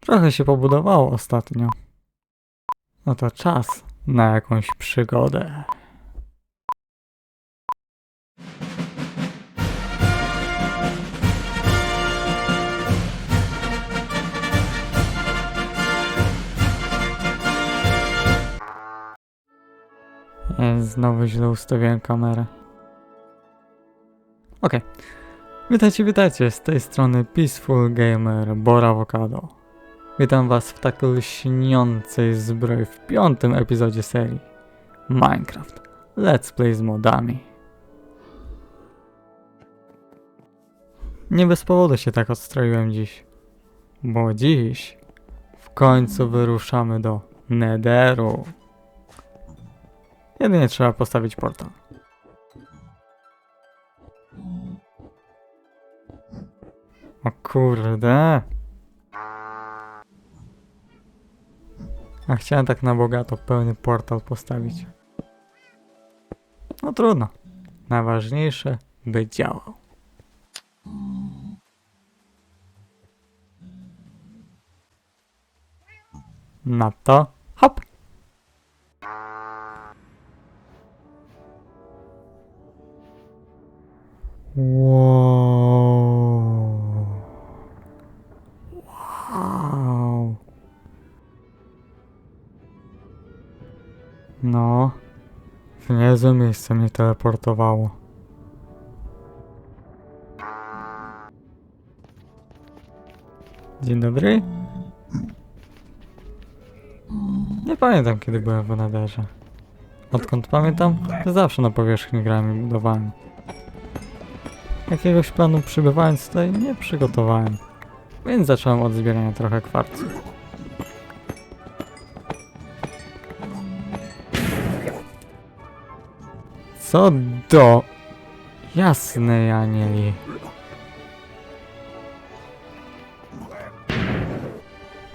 Trochę się pobudowało ostatnio. No to czas na jakąś przygodę. Znowu źle ustawiłem kamerę. Okej. Witajcie, witajcie. Z tej strony Peaceful Gamer Bora Avocado. Witam was w tak lśniącej zbroi w piątym epizodzie serii Minecraft Let's Play z modami. Nie bez powodu się tak odstroiłem dziś, bo dziś w końcu wyruszamy do Netheru. Jedynie trzeba postawić portal. O kurde. A chciałem tak na bogato pełny portal postawić. No trudno. Najważniejsze, by działał. Na to, hop! No, w niezłe miejsce mnie teleportowało. Dzień dobry. Nie pamiętam kiedy byłem w Netherze. Odkąd pamiętam, to zawsze na powierzchni grałem i budowałem. Jakiegoś planu przybywając tutaj nie przygotowałem, więc zacząłem od zbierania trochę kwarcu. Co do... Jasnej anieli.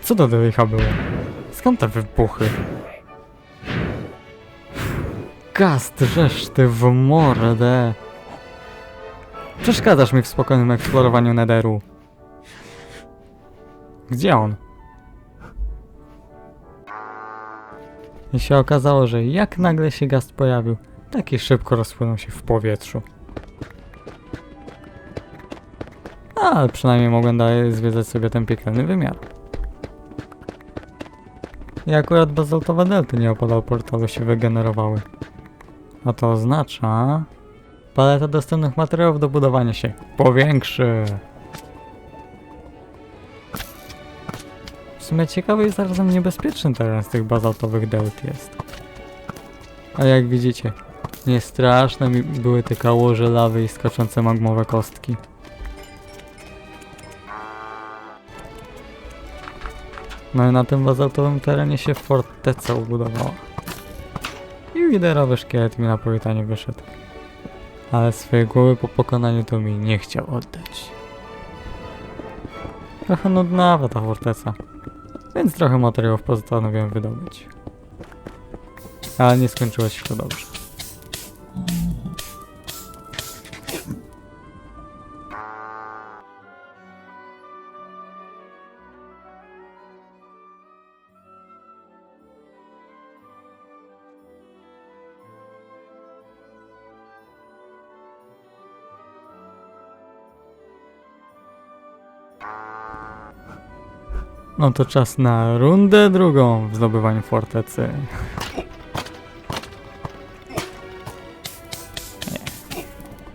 Co to do licha było? Skąd te wybuchy? Gast, żeż ty w mordę. Przeszkadzasz mi w spokojnym eksplorowaniu Netheru. Gdzie on? I się okazało, że jak nagle się gast pojawił, tak i szybko rozpłynął się w powietrzu. No, ale przynajmniej mogłem dalej zwiedzać sobie ten piekielny wymiar. I akurat bazaltowe delty nieopodal portalu się wygenerowały. A to oznacza... Paleta dostępnych materiałów do budowania się powiększy. W sumie ciekawy i zarazem niebezpieczny teren z tych bazaltowych delt jest. A jak widzicie, nie straszne mi były te kałuże lawy i skaczące magmowe kostki. No i na tym bazaltowym terenie się forteca ubudowała. I widerowy szkielet mi na powitanie wyszedł. Ale swojej głowy po pokonaniu to mi nie chciał oddać. Trochę nudnawa ta forteca, więc trochę materiałów postanowiłem wydobyć. Ale nie skończyło się to dobrze. No to czas na rundę drugą w zdobywaniu fortecy. Nie.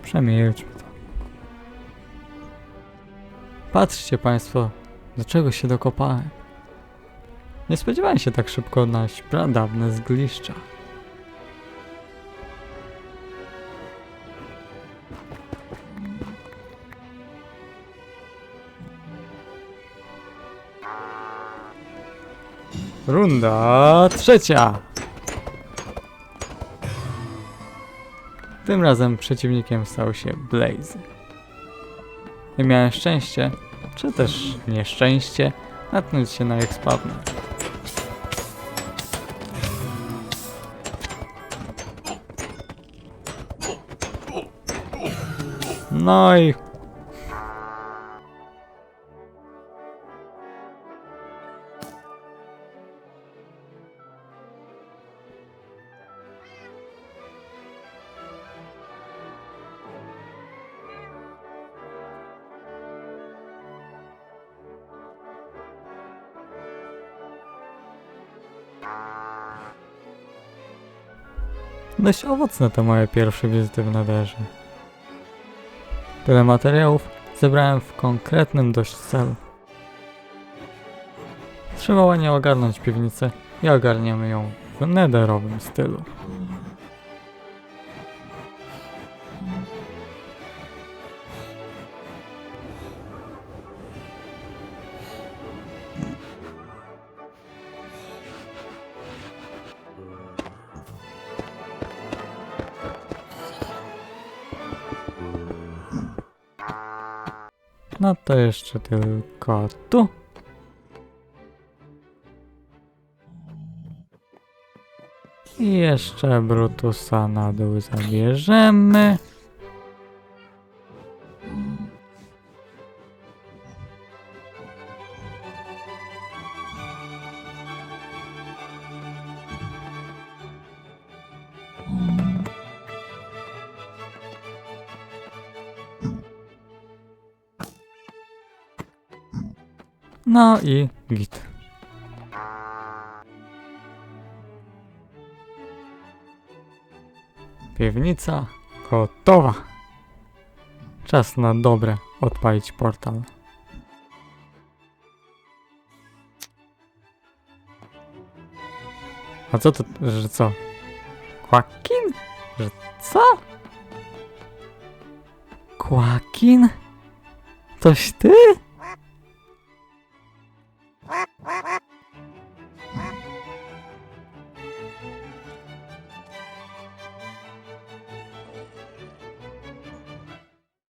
Przemilczmy to. Patrzcie Państwo, do czego się dokopałem. Nie spodziewałem się tak szybko odnaleźć pradawne zgliszcza. Runda trzecia. Tym razem przeciwnikiem stał się Blaze. I miałem szczęście, czy też nieszczęście, natknąć się na ich spawner. No i Dość owocne te moje pierwsze wizyty w Nederze. Tyle materiałów zebrałem w konkretnym dość celu. Trzeba ładnie ogarnąć piwnicę i ogarniemy ją w nederowym stylu. No to jeszcze tylko tu. I jeszcze Brutusa na dół zabierzemy. No i git. Piwnica gotowa. Czas na dobre odpalić portal. A co to, że co? Kłakin? Że co? Kłakin? Toś ty?